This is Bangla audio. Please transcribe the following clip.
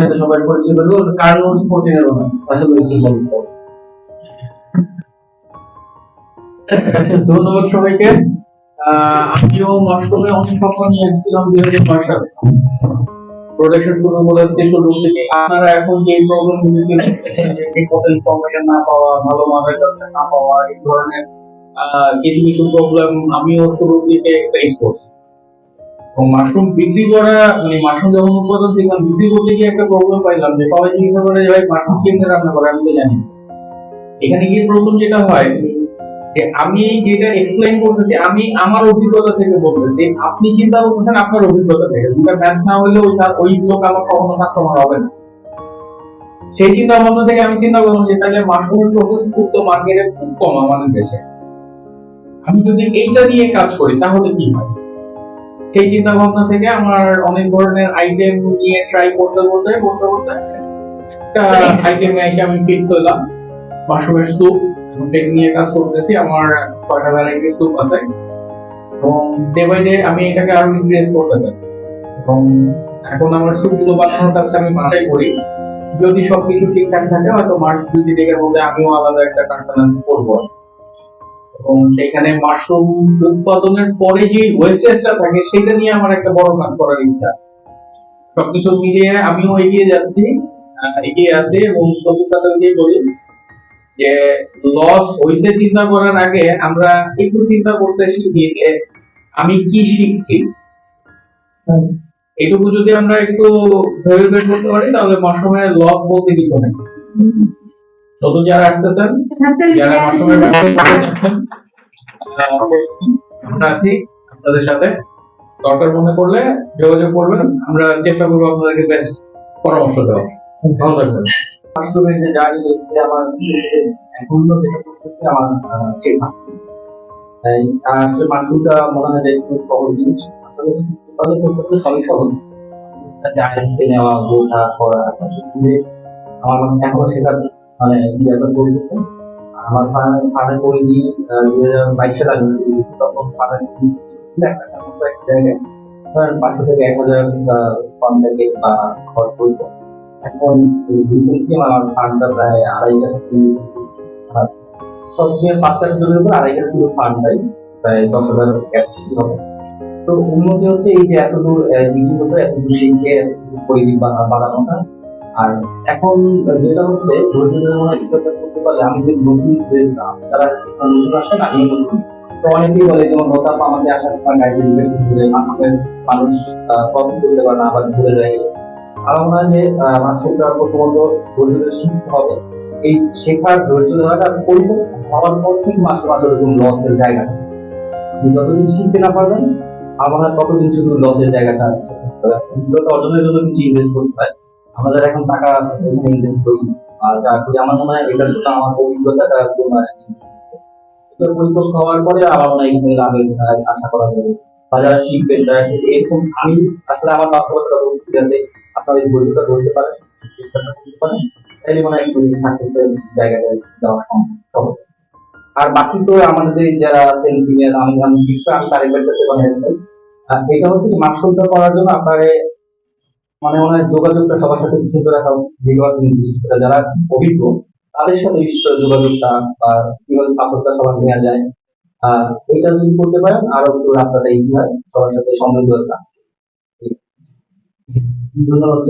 সাথে সবাই পরিচয় করব কার্লোস প্রোটিনের আশা করি কি বলব আচ্ছা ধন্যবাদ সবাইকে। আমিও মাশরুমে অনেক নিয়ে এসেছিলাম দুই হাজার নয় সালে। প্রোডাকশন শুরু রূপ থেকে আপনারা এখন যে প্রবলেম গুলি ইনফরমেশন না পাওয়া, ভালো মানের কাছে না পাওয়া, এই ধরনের কিছু কিছু প্রবলেম আমিও শুরুর দিকে ফেস করছি। মাশরুম বিক্রি করা মানে মাশরুম যখন উৎপাদন করতে গিয়ে একটা প্রবলেম পাইলাম যে সবাই জিজ্ঞাসা করে যে ভাই মাশরুম কেমনে রান্না করে, আমি তো জানি এখানে গিয়ে প্রবলেম যেটা হয়, যে আমি যেটা করতেছি, আমি আমার অভিজ্ঞতা থেকে বলতেছি, আপনি চিন্তা করতেছেন আপনার অভিজ্ঞতা থেকে দুটা ম্যাচ না হলে ওই ওই লোক আমার কখনো কাস্টমার হবে না। সেই চিন্তা ভাবনা থেকে আমি চিন্তা করলাম যে তাহলে মাশরুমের প্রসেস ফুড তো মার্কেটে খুব কম আমাদের দেশে। আমি যদি এইটা নিয়ে কাজ করি, তাহলে কি হয়? সেই চিন্তা ভাবনা থেকে আমার অনেক ধরনের আইটেম নিয়ে ট্রাই করতে করতে করতে করতে একটা আইটেমে এসে আমি ফিক্স হলাম। মাশরুমের স্যুপ এবং সেটা নিয়ে কাজ করতেছি, আমার ছয়টা ভ্যারাইটি স্যুপ আছে। এবং ডে বাই ডে আমি এটাকে আরও ইনক্রিজ করতে চাচ্ছি। এবং এখন আমার স্যুপগুলো বানানোর কাজটা আমি বাসায় করি। যদি সবকিছু ঠিকঠাক থাকে, হয়তো মার্চ দুই দিনের মধ্যে আমিও আলাদা একটা কারখানা করব। এবং সেখানে মাশরুম উৎপাদনের পরে যে ওয়েস্টেজটা থাকে, সেটা নিয়ে আমার একটা বড় কাজ করার ইচ্ছা আছে। সবকিছু মিলিয়ে আমিও এগিয়ে যাচ্ছি এগিয়ে আছি এবং দিয়ে বলি যে লস হইছে চিন্তা করার আগে আমরা একটু চিন্তা করতে শিখি যে আমি কি শিখছি। এটুকু যদি আমরা একটু ভেবে বের করতে পারি, তাহলে মাশরুমের লস বলতে কিছু নেই। নতুন যারা আসতেছেন যারা মাশরুমের ব্যবসা করতে চাচ্ছেন, আহ, আমরা আছি আপনাদের সাথে। দরকার মনে করলে যোগাযোগ করবেন আমরা চেষ্টা করব আপনাদেরকে বেস্ট পরামর্শ দেওয়া ধন্যবাদ আমার আমার তাই আসলে মনে হয় যে একটু সহজ জিনিস। আসলে তাহলে করতে সবই সহজ। জার্নিতে নেওয়া বোঝা করা আমার মনে এখনও শেখার মানে ইয়াটা চলতেছে আমার ফার্মে করে দিই দুই হাজার বাইশ সালে করেছি, তখন জায়গায় পাঁচশো থেকে এক হাজার বা খরচ করতে এখন রিসেন্টলি আমার ফান্ডটা প্রায় আড়াই আর সবচেয়ে পাঁচটা জনের উপর আড়াই লাখ শুধু ফান্ড দেয় প্রায় দশ হাজার হবে। তো উন্নতি হচ্ছে এই যে এতদূর বিক্রি করতে এতদূর শিখে এতদূর পরিবেশ বানা- বানানোটা আর এখন যেটা হচ্ছে করতে পারলে, আমি নতুন নতুন তো অনেকেই বলে যেমন আমাকে আসার সময় গাড়ি মানুষের মানুষ করতে পারে না, আবার ভুলে যায়। আমার মনে হয় যে প্রথমত ধৈর্য শিখতে হবে। এই শেখার ধৈর্য ধরাটা পরিপক্ক হওয়ার পর থেকে মাসে মাসে ওরকম লসের জায়গা যতদিন শিখতে না পারবেন, আমার ততদিন শুধু লসের জায়গাটা অর্জনের জন্য কিছু ইনভেস্ট করতে হয়। আমাদের এখন টাকা এখানে ইনভেস্ট করি। আর যা করি, আমার মনে হয় এটার জন্য আমার অভিজ্ঞতাটা জন্য এটা পরিপক্ক হওয়ার পরে আমার মনে হয় এখানে লাভের আশা করা যাবে। বা যারা শিখবেন এরকম, আমি আসলে আমার বাস্তবতা বলছি যাতে এই পারেন, চেষ্টাটা করতে পারেন তাহলে মনে হয় একটু যাওয়া সম্ভব আর বাকি তো আমাদের যারা আছেন সিনিয়র আমি আমি বিশ্ব আমি তার একবার করতে পারি এটা হচ্ছে কি মার্কশলটা করার জন্য আপনার মানে মনে হয় যোগাযোগটা সবার সাথে ঠিক রাখা বিভাগ বিশেষ করে যারা অভিজ্ঞ, তাদের সাথে বিশ্ব যোগাযোগটা বা কীভাবে সাপোর্টটা সবার নেওয়া যায় এটা যদি করতে পারেন, আরও একটু রাস্তাটা ইজি হয়, সবার সাথে সমৃদ্ধ কাজ ধন্যবাদ।